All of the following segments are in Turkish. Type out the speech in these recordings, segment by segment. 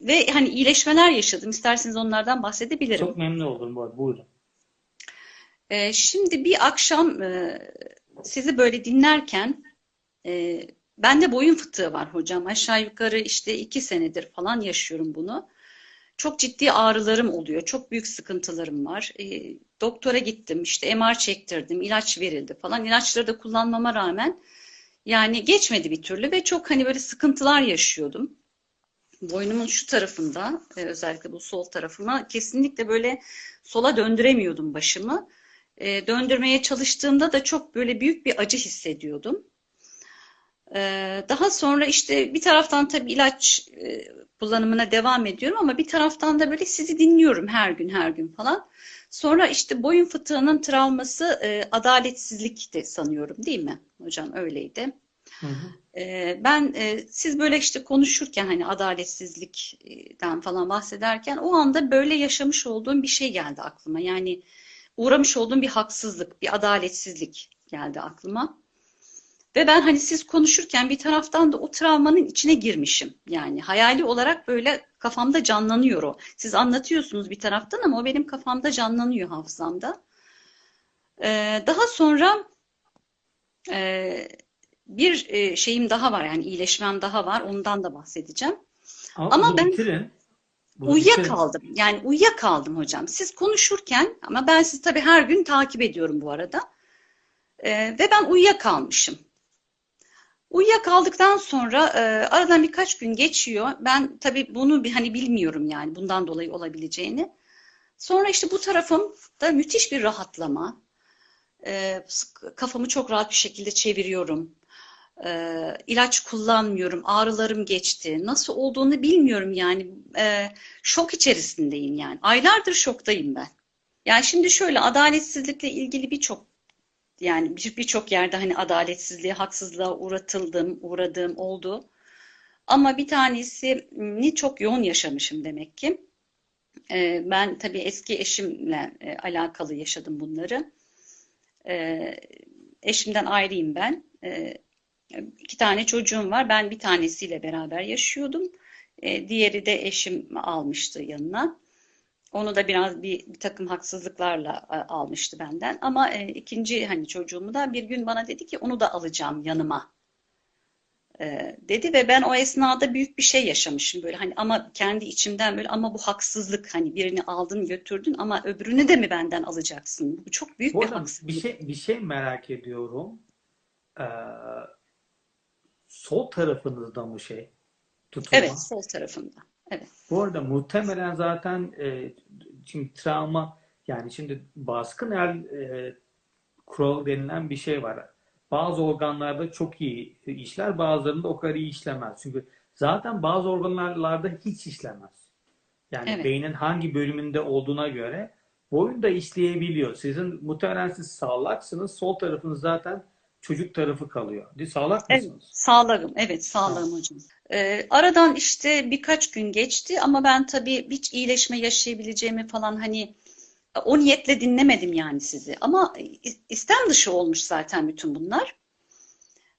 ve hani iyileşmeler yaşadım. İsterseniz onlardan bahsedebilirim. Çok memnun oldum bu arada. Buyurun. Ee, şimdi bir akşam e, sizi böyle dinlerken e, bende boyun fıtığı var hocam. Aşağı yukarı işte iki senedir falan yaşıyorum bunu. Çok ciddi ağrılarım oluyor. Çok büyük sıkıntılarım var. E, doktora gittim, işte MR çektirdim, ilaç verildi falan. İlaçları da kullanmama rağmen yani geçmedi bir türlü ve çok hani böyle sıkıntılar yaşıyordum. Boynumun şu tarafında, e, özellikle bu sol tarafıma kesinlikle böyle sola döndüremiyordum başımı. E, döndürmeye çalıştığımda da çok böyle büyük bir acı hissediyordum. E, daha sonra işte bir taraftan tabii ilaç kullanımına devam ediyorum ama bir taraftan da böyle sizi dinliyorum her gün her gün falan. Sonra işte boyun fıtığının travması e, adaletsizlikti sanıyorum değil mi? Hocam öyleydi. Hı hı. E, ben e, siz böyle işte konuşurken hani adaletsizlikten falan bahsederken o anda böyle yaşamış olduğum bir şey geldi aklıma. Yani uğramış olduğum bir haksızlık, bir adaletsizlik geldi aklıma. Ve ben hani siz konuşurken bir taraftan da o travmanın içine girmişim. Yani hayali olarak böyle kafamda canlanıyor o. Siz anlatıyorsunuz bir taraftan ama o benim kafamda canlanıyor hafızamda. Ee, daha sonra e, bir e, şeyim daha var yani iyileşmem daha var. Ondan da bahsedeceğim. Ama, Ama ben bitirin. Bunu bitirin. uyuyakaldım. Yani uyuyakaldım hocam. Siz konuşurken ama ben sizi tabii her gün takip ediyorum bu arada. Ee, ve ben uyuyakalmışım. Uyuyakaldıktan sonra e, aradan birkaç gün geçiyor. Ben tabii bunu bir hani bilmiyorum yani bundan dolayı olabileceğini. Sonra işte bu tarafımda müthiş bir rahatlama. E, kafamı çok rahat bir şekilde çeviriyorum. E, ilaç kullanmıyorum. Ağrılarım geçti. Nasıl olduğunu bilmiyorum yani. E, şok içerisindeyim yani. Aylardır şoktayım ben. Yani şimdi şöyle adaletsizlikle ilgili birçok yani bir- birçok yerde hani adaletsizliğe, haksızlığa uğratıldım, uğradığım oldu. Ama bir tanesini çok yoğun yaşamışım demek ki. Ee, ben tabii eski eşimle e, alakalı yaşadım bunları. Ee, eşimden ayrıyım ben. Ee, iki tane çocuğum var. Ben bir tanesiyle beraber yaşıyordum. Ee, diğeri de eşim almıştı yanına. Onu da biraz bir, bir takım haksızlıklarla e, almıştı benden. Ama e, ikinci hani çocuğumu da bir gün bana dedi ki onu da alacağım yanıma e, dedi ve ben o esnada büyük bir şey yaşamışım böyle hani ama kendi içimden böyle ama bu haksızlık hani birini aldın götürdün ama öbürünü de mi benden alacaksın? Bu çok büyük Bu bir arada bir haksızlık. şey bir şey merak ediyorum. Ee, sol tarafınızda mı şey tutulma? Evet sol tarafımda. Evet. Bu arada muhtemelen zaten e, şimdi travma yani şimdi baskın el e, kuralı denilen bir şey var. Bazı organlarda çok iyi işler, bazılarında o kadar iyi işlemez. Çünkü zaten bazı organlarda hiç işlemez. Yani Evet. beynin hangi bölümünde olduğuna göre boyun da işleyebiliyor. Sizin muhtemelen siz sağlaksınız. Sol tarafınız zaten çocuk tarafı kalıyor. Değil, sağlak Evet, mısınız? sağlarım. Evet, sağlarım hocam. Ee, aradan işte birkaç gün geçti ama ben tabii hiç iyileşme yaşayabileceğimi falan hani o niyetle dinlemedim yani sizi. Ama istem dışı olmuş zaten bütün bunlar.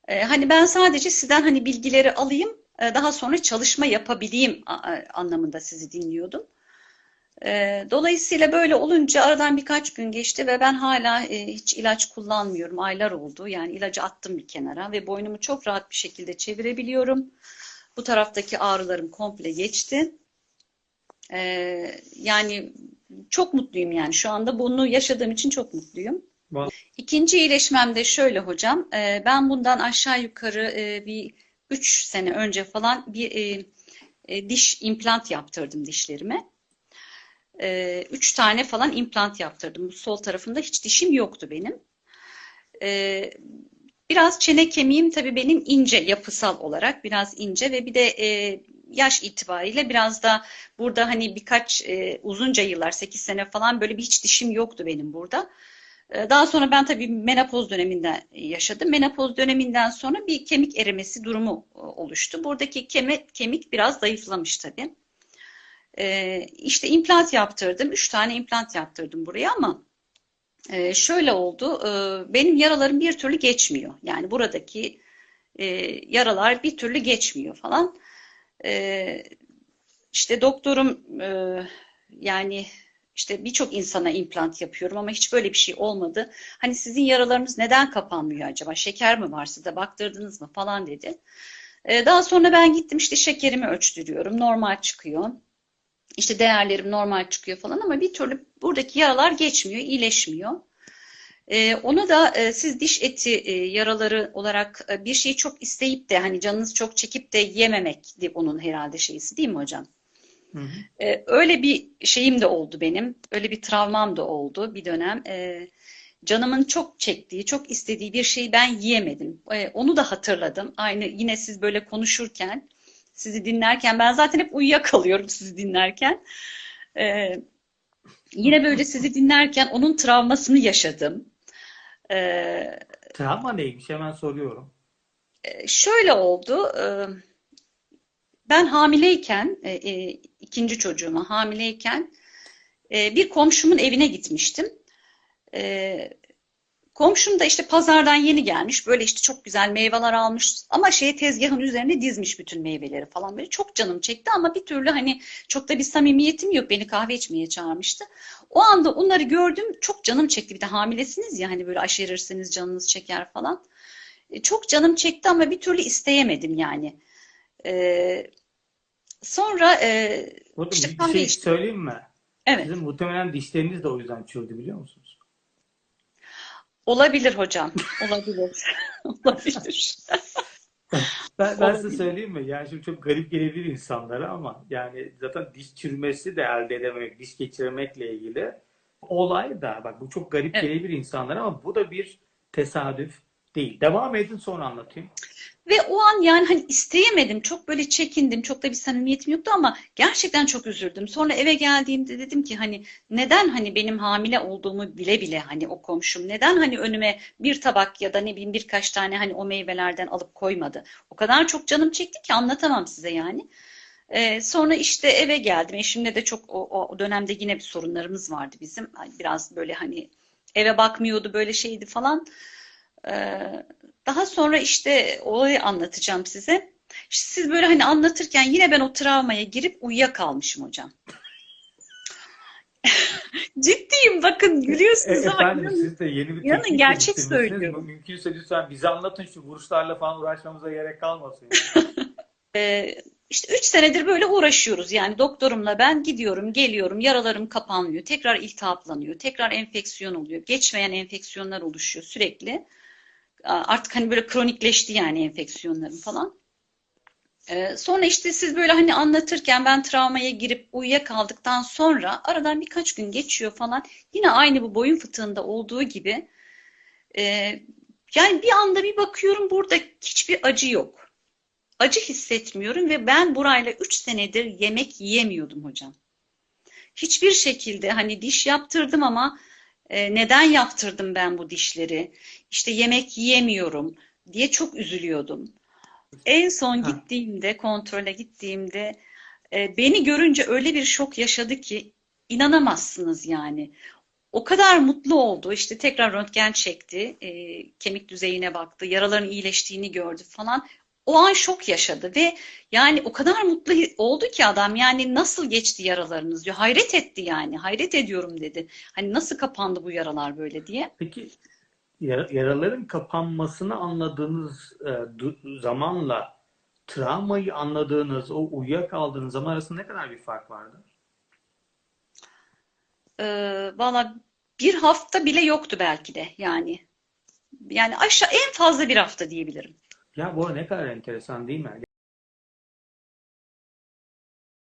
Ee, hani ben sadece sizden hani bilgileri alayım, e, daha sonra çalışma yapabileyim anlamında sizi dinliyordum. Ee, dolayısıyla böyle olunca aradan birkaç gün geçti ve ben hala e, hiç ilaç kullanmıyorum. Aylar oldu. Yani ilacı attım bir kenara ve boynumu çok rahat bir şekilde çevirebiliyorum. Bu taraftaki ağrılarım komple geçti. Ee, yani çok mutluyum yani şu anda bunu yaşadığım için çok mutluyum. İkinci iyileşmem de şöyle hocam. Ee, ben bundan aşağı yukarı e, bir 3 sene önce falan bir e, diş implant yaptırdım dişlerime. Ee, üç tane falan implant yaptırdım. Bu sol tarafımda hiç dişim yoktu benim. Ee, biraz çene kemiğim tabii benim ince yapısal olarak biraz ince ve bir de e, yaş itibariyle biraz da burada hani birkaç e, uzunca yıllar 8 sene falan böyle bir hiç dişim yoktu benim burada. Ee, Daha sonra ben tabii menopoz döneminde yaşadım. Menopoz döneminden sonra bir kemik erimesi durumu e, oluştu. Buradaki kemik, kemik biraz zayıflamış tabii. Ee, işte implant yaptırdım. Üç tane implant yaptırdım buraya ama e, şöyle oldu. e, benim yaralarım bir türlü geçmiyor. Yani buradaki e, yaralar bir türlü geçmiyor falan. E, işte doktorum e, yani işte birçok insana implant yapıyorum ama hiç böyle bir şey olmadı. Hani sizin yaralarınız neden kapanmıyor acaba? Şeker mi var sizde? Baktırdınız mı falan dedi. E, daha sonra ben gittim işte şekerimi ölçtürüyorum. Normal çıkıyor. İşte değerlerim normal çıkıyor falan ama bir türlü buradaki yaralar geçmiyor, iyileşmiyor. Ee, onu da e, siz diş eti e, yaraları olarak e, bir şeyi çok isteyip de hani canınız çok çekip de yememekti onun herhalde şeysi değil mi hocam? Hı hı. Ee, öyle bir şeyim de oldu benim. Öyle bir travmam da oldu bir dönem. Ee, canımın çok çektiği, çok istediği bir şeyi ben yiyemedim. Ee, onu da hatırladım. Aynı yine siz böyle konuşurken, sizi dinlerken ben zaten hep uyuyakalıyorum sizi dinlerken. Ee, yine böyle sizi dinlerken onun travmasını yaşadım. Ee, Travma neymiş? Hemen soruyorum. şöyle oldu. Ee, ben hamileyken, e, e, ikinci çocuğuma hamileyken e, bir komşumun evine gitmiştim. Komşum da işte pazardan yeni gelmiş. Böyle işte çok güzel meyveler almış. Ama şey tezgahın üzerine dizmiş bütün meyveleri falan böyle. Çok canım çekti ama bir türlü hani çok da bir samimiyetim yok. Beni kahve içmeye çağırmıştı. O anda onları gördüm. Çok canım çekti. Bir de hamilesiniz ya hani böyle aşerirseniz canınız çeker falan. E, Çok canım çekti ama bir türlü isteyemedim yani. Ee, sonra e, Bakın işte bir şey içtim. söyleyeyim mi? Evet, Sizin muhtemelen dişleriniz de o yüzden çürüdü biliyor musunuz? Olabilir hocam. Olabilir. Olabilir. Ben, ben size söyleyeyim mi? Yani şimdi çok garip gelebilir insanlara ama yani zaten diş çürümesi de elde edememek, diş geçirmekle ilgili olay da bak bu çok garip Evet. gelebilir insanlara ama bu da bir tesadüf değil. Devam edin sonra anlatayım. Ve o an yani hani isteyemedim. Çok böyle çekindim. Çok da bir samimiyetim yoktu ama gerçekten çok üzüldüm. Sonra eve geldiğimde dedim ki hani neden hani benim hamile olduğumu bile bile hani o komşum neden hani önüme bir tabak ya da ne bileyim birkaç tane hani o meyvelerden alıp koymadı. O kadar çok canım çekti ki anlatamam size yani. Ee, sonra işte eve geldim. Eşimle de çok o, o dönemde yine bir sorunlarımız vardı bizim. Biraz böyle hani eve bakmıyordu böyle şeydi falan. Ee, daha sonra işte olayı anlatacağım size. İşte siz böyle hani anlatırken yine ben o travmaya girip uyuyakalmışım hocam. Ciddiyim bakın E, gülüyorsunuz ama efendim inanın, siz de yeni bir inanın gerçek söylüyorum. Mümkünse lütfen bize anlatın şu vuruşlarla falan uğraşmamıza gerek kalmasın. yani. Ee, işte 3 senedir böyle uğraşıyoruz. Yani doktorumla ben gidiyorum, geliyorum, yaralarım kapanmıyor, tekrar iltihaplanıyor, tekrar enfeksiyon oluyor, geçmeyen enfeksiyonlar oluşuyor sürekli. Artık hani böyle kronikleşti yani enfeksiyonlarım falan. Ee, sonra işte siz böyle hani anlatırken ben travmaya girip uyuyakaldıktan sonra aradan birkaç gün geçiyor falan. Yine aynı bu boyun fıtığında olduğu gibi e, yani bir anda bir bakıyorum burada hiçbir acı yok. Acı hissetmiyorum ve ben burayla 3 senedir yemek yiyemiyordum hocam. Hiçbir şekilde hani diş yaptırdım ama e, neden yaptırdım ben bu dişleri? İşte yemek yiyemiyorum diye çok üzülüyordum. En son Ha. gittiğimde, kontrole gittiğimde e, beni görünce öyle bir şok yaşadı ki inanamazsınız yani. O kadar mutlu oldu. İşte tekrar röntgen çekti, e, kemik düzeyine baktı, yaraların iyileştiğini gördü falan. O an şok yaşadı ve yani o kadar mutlu oldu ki adam yani nasıl geçti yaralarınız diyor. Hayret etti yani. Hayret ediyorum dedi. Hani nasıl kapandı bu yaralar böyle diye. Peki yaraların kapanmasını anladığınız e, zamanla travmayı anladığınız, o uyuyakaldığınız zaman arasında ne kadar bir fark vardı? Ee, valla bir hafta bile yoktu belki de yani. Yani aşağı en fazla bir hafta diyebilirim. Ya bu ne kadar enteresan değil mi?